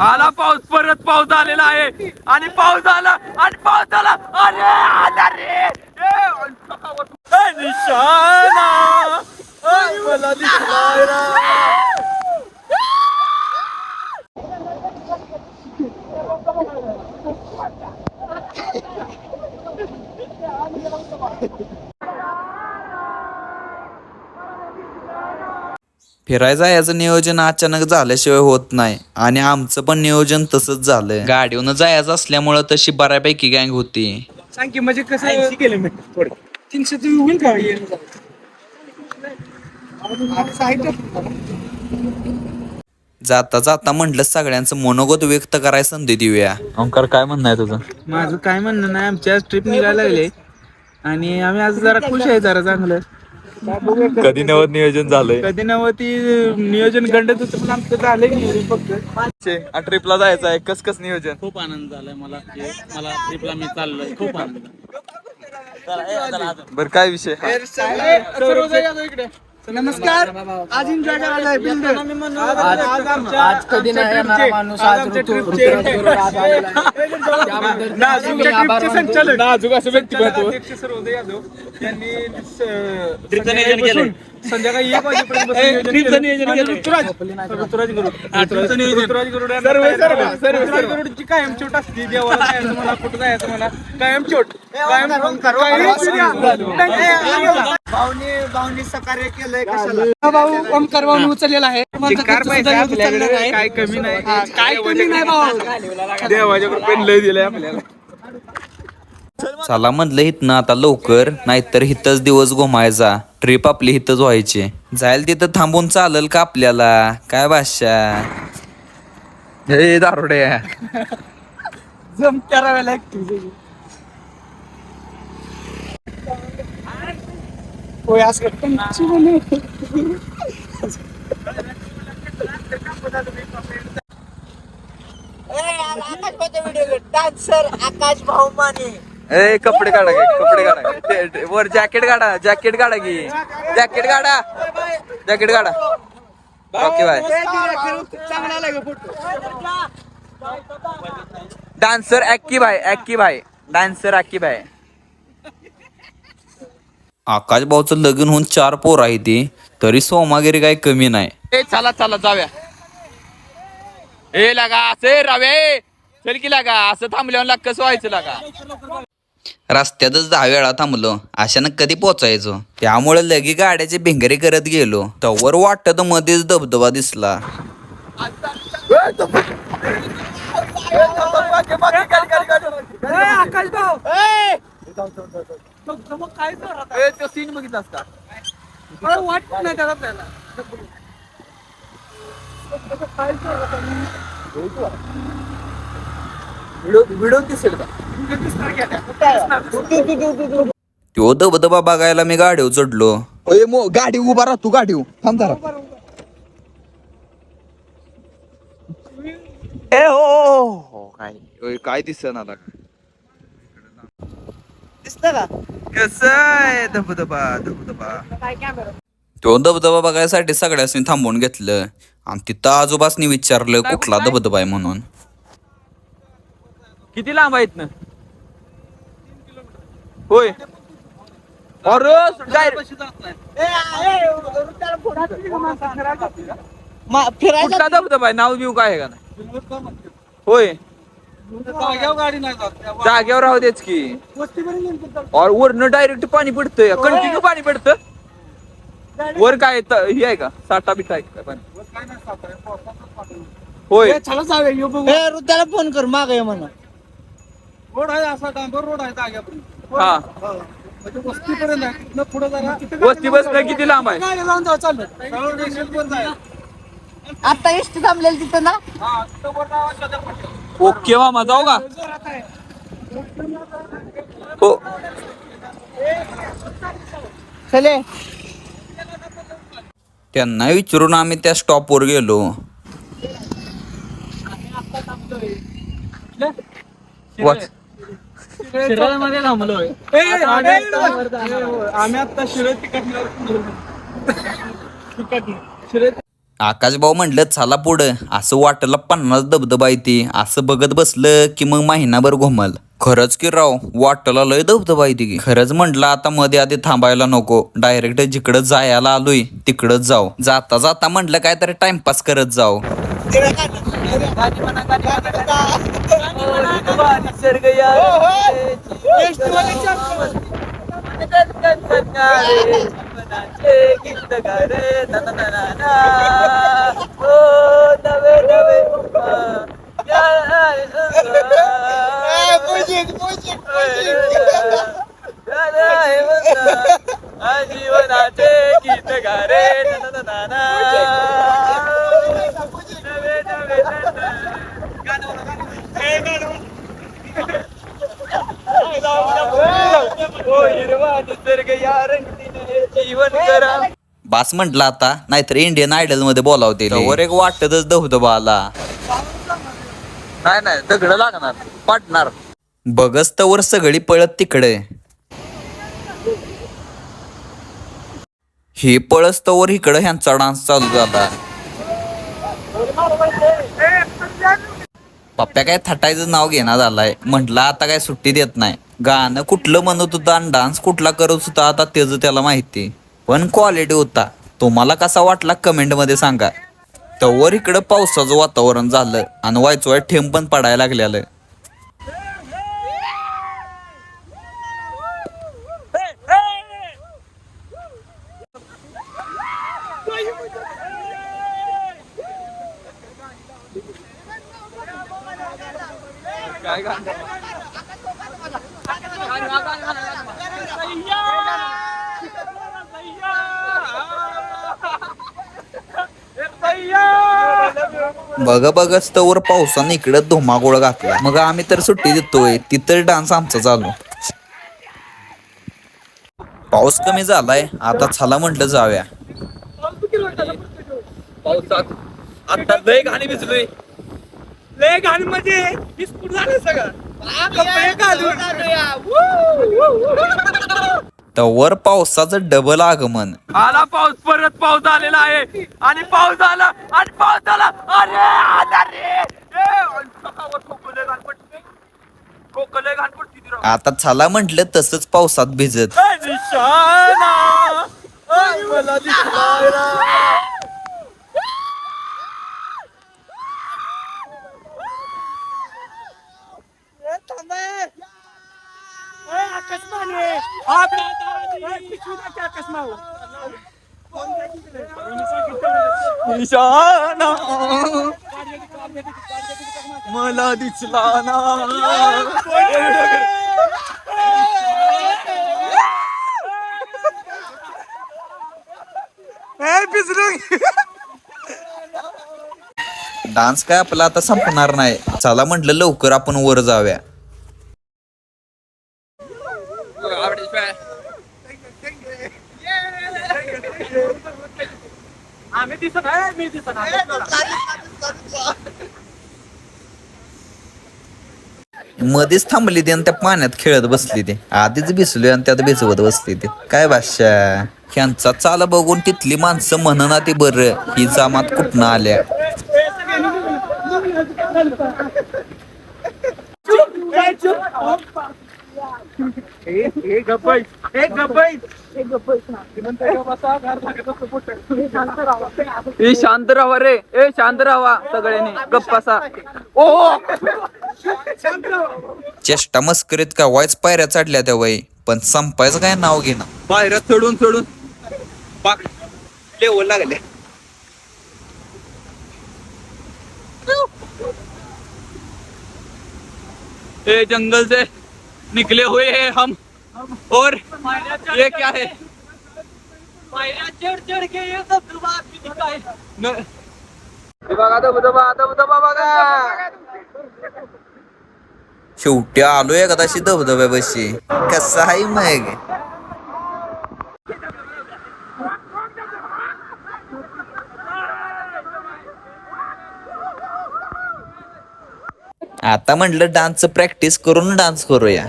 आला पाऊस परत पाऊस आलेला आहे. आणि पाऊस आला आणि पाऊस आला. अरे आला रे. निशाणा. मला फिरायला याचं नियोजन अचानक झाल्याशिवाय होत नाही. आणि आमचं पण नियोजन तसंच झालं गाडीवनं जायचं असल्यामुळं तशी बऱ्यापैकी गँग होती. सांग की म्हणजे कसं ऐंशी किलोमीटर तीनशे तुम्ही होईल का येणं जाणं? आणि साहित्य जाता जाता म्हटलं सगळ्यांचं मनोगत व्यक्त करायला संधी देऊया. ओंकार काय म्हणणं आहे तुझं? माझं काय म्हणणं नाही आमची आज ट्रिप निघायला लागली. आणि आम्ही आज जरा खुश आहे जरा चांगलं. कधी नवत नियोजन झालंय? कधी नव्हती नियोजन गंडत होतं पण आमचं झालंय नियोजन फक्त. ट्रिपला जायचं आहे. कस कस नियोजन? खूप आनंद झालाय मला. की मला ट्रिपला मी चाललोय. खूप आनंद. बर काय विषय? नमस्कार. आज एन्जॉय करायला आहे बिंद. आज आज कधी नाही येणारा माणूस आज ऋतू- ट्रिपचे ऋतुराज बरोबर आज आलेला आहे. त्याबद्दल नाजूक मी आभार ट्रिपचे मानतो. संचालक. नाजूक असं व्यक्तिमत्व. अध्यक्ष सर्वोदय यादव यांनी स- संध्याकाळी बसून संध्याकाळी एक वाजेपर्यंत बसून नियोजन केलं. आणि ऋतुराज ऋतुराज गरुड. ऋतुराज गरुड यांना तयार केलं. ऋतुराज गरुडची कायम चोट असते देवाला जायचं कुठं जायचं मला कायम चोट कायम भाऊ ओमकार उचललेला आहे. काय कमी नाही. काय कमी नाही भाऊ. देवाच्या कृपेने लय दिलंय आपल्याला. चला म्हणलं हिथनं आता लवकर नाहीतर हिथंच दिवस घुमायचा ट्रिप आपली हिथंच व्हायची. जायला तिथं थांबून चालेल का आपल्याला? काय भाषा? हे दारोडे. जम होय असं कंची म्हणे. ए कपडे काढा कपडे काढा ते- ते- वर जॅकेट काढा जॅकेट काढा की. जॅकेट काढा. जॅकेट काढा. ओके बाय डान्सर ऍक्की भाई ऍक्की भाई डान्सर ऍक्की भाई आकाश भाऊचं लग्न होऊन चार पोर आहे ती तरी सोमागिरी काही कमी नाही. ए चला चला जाऊया. ए लागा असं रावे. चल की लागा असं थांबल्यावर लाग कसं व्हायचं लागा? रस्त्यातच दहा वेळा थांबलो अशानं कधी पोचायचो? त्यामुळे लगे गाड्याची भिंगरी करत गेलो. तवर वाटत मध्येच धबधबा दिसला. आकाश भाऊ मग काय ए, तो सीन बघितलास का मला वाटत नाही त्याला त्याला. व्हिडिओ दिसेल का तो धबधबा बघायला मी गाडीवर चढलो. मो गाडी उभा राह तू गाडी थांब जरा. ए हो, हो हो, काय ओय, काय दिसना आता? कसं आहे? धबधबा धबधबा. तो धबधबा बघायसाठी सगळ्यांनी थांबवून घेतलं. आणि तिथं आजोबासनी विचारलं कुठला धबधबा आहे म्हणून? किती लांब आहेत ना होय. अरे धबधबा आहे? नाव बिव काय आहे का नाही? होय गाडी नाही जात. जागेवर राहू देच की. और वरनं डायरेक्ट पाणी पडतंय. कंटिन्यू पाणी पडतं? वर काय त- हे आहे का? साठा बिटा आहे का पाणी? होय. चला जाऊया यो बघू. त्याला फोन कर माग ये म्हणा. रोड आहे असा डांबर रोड आहे जाग्यापर्यंत हा. म्हणजे वस्तीपर्यंत आहे. तिथनं पुढं जरा वस्ती बसणं किती लांब आहे? गाडी लावून जाऊ चाललं. आता एसटी थांबलेली तिथं ना? हा तिथं वर ओके मामा जाऊ का? जोरात आहे हो. चले. त्यांना विचारून आम्ही त्या स्टॉपवर गेलो. वाच शिराळमध्ये थांबलोय. आम्ही आता शिरोळ तिकडनं आकाशभाऊ म्हणलं चला पुढं असं वाटलं पन्नास धबधबा येते असं बघत बसलं की मग महिनाभर घुमल खरंच की राव वाटला लय धबधबा येते की खरंच म्हटलं आता मध्ये आधी थांबायला नको डायरेक्ट जिकडं जायला आलोय तिकडच जाऊ जाता जाता म्हटलं काय तरी टाइमपास करत जाऊ जीवनाचे गीत गारे. निसर्ग या रंगीने जीवन करा. बास म्हटलं आता नाहीतर इंडियन आयडलमध्ये बोलावते वर एक वाटतच धबधबा आला नाही नाही दगड लागणार पडणार बघच तर सगळी पळत तिकडे. हे पळस्तवर इकडं ह्यांचा डान्स चालू झाला. पप्प्या काय थटायचं नाव घेणार झालाय म्हटलं आता काय सुट्टी देत नाही. गाणं कुठलं म्हणत होतं आणि डान्स कुठला करत होता आता त्याचं त्याला माहिती. पण क्वालिटी होता. तुम्हाला कसा वाटला कमेंटमध्ये सांगा. तवर इकडं पावसाचं वातावरण झालं आणि वायचवाय ठेम पण पडायला लागलेलं. बघा बघच तवर पावसानं इकडं धुमागोळ घातला. मग आम्ही तर सुट्टी देतोय. तिथं डान्स आमचा चालू. पाऊस कमी झालाय. आता चला म्हटलं जाऊया. पावसात आता लय घाणी भिजलोय. लय घाण म्हणजे बिस्कुट झालं सगळं. तवर पावसाचं डबल आगमन. आला पाऊस परत पाऊस आलेला आहे. आणि पाऊस आला आणि पाऊस आला. अरे आला रे. आता चला म्हटलं तसंच पावसात भिजत. निशाणा ay, मला दिसला ना. डान्स काय आपला आता संपणार नाही. चला म्हटलं लवकर आपण वर जाऊया आम्ही दिसत आहे मी दिसत आहे मध्येच थांबली ती आणि त्या पाण्यात खेळत बसली ती. आधीच भिसलोय आणि त्यात भिजवत बसली ती. काय भाषा ह्यांचा चाल बघून तिथली माणसं म्हणना ती बर ही जमात कुठनं आल्या? ए शांत राहा रे. ए शांत राहा सगळ्यांनी. गप्पासा ओ! चेष्टा मस्करीत का वाईच पायऱ्या चढल्या त्या वय पण संपायचं काय नाव घेणं? बाहेर चढून चढून. पाक. लेवल लागले ए जंगल से निकले हुए हैं हम. और ये क्या है? चढ़ चढ़ के ये सब बघा धबधबा धबधबा बघा. शेवटी आलोय एखादाशी धबधब्यापाशी कसं आहे मग? आता म्हटलं डान्सचं प्रॅक्टिस करून डान्स करूया.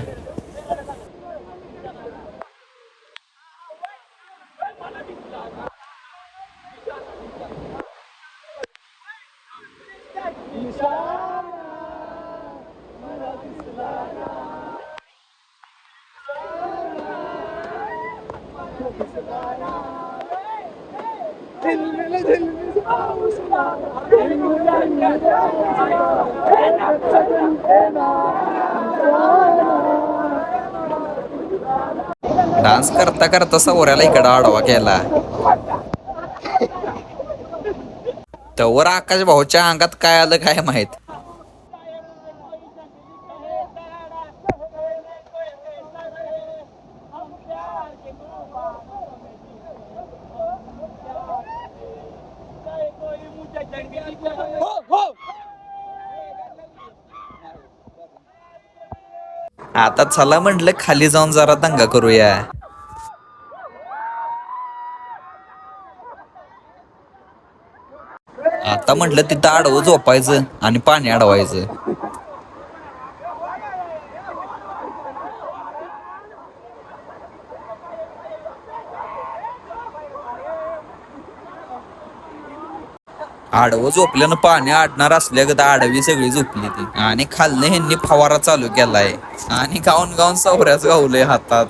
डान्स करता करता सवऱ्याला इकडं आडवा केला. तवर आकाश भाऊच्या अंगात काय आलं काय माहीत? आता चला म्हटलं खाली जाऊन जरा दंगा करूया. आता म्हटलं तिथं आडवं झोपायचं आणि पाणी अडवायचं. आडवं झोपल्यानं पाणी आडणार असल्यागत आडवी सगळी झोपली ती. आणि खालनं ह्यांनी फवारा चालू केलाय. आणि गाऊन गाऊन सवऱ्याच गावलंय हातात.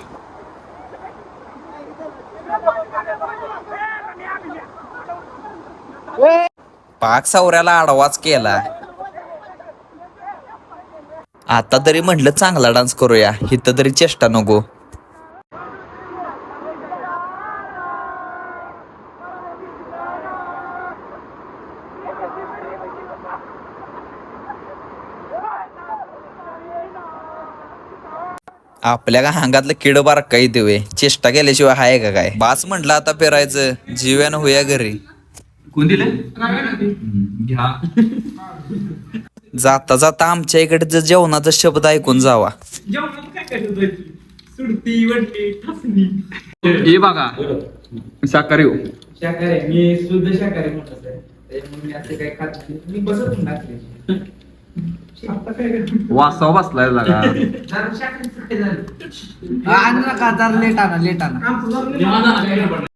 पाक सवऱ्याला आडवाच केला आता तरी म्हटलं चांगला डान्स करूया. इथं तरी चेष्टा नको. आपल्या का अंगातलं किड बार काही देवे. चेष्टा केल्याशिवाय हाय का काय? बास म्हटलं आता पेरायचं. जीव्यानं होया घरी. कोण दिलं घ्या. जाता जाता आमच्या इकडे जर जेवणाचा शब्द ऐकून जावा. हे बघा. शाकाहारी हो. शाकाहारी. मी शुद्ध शाकाहारी म्हणत आहे मी असं काही खात नाही. मी बसत करतो वासाव बसलाय जागा लेट आणा लेट आणा.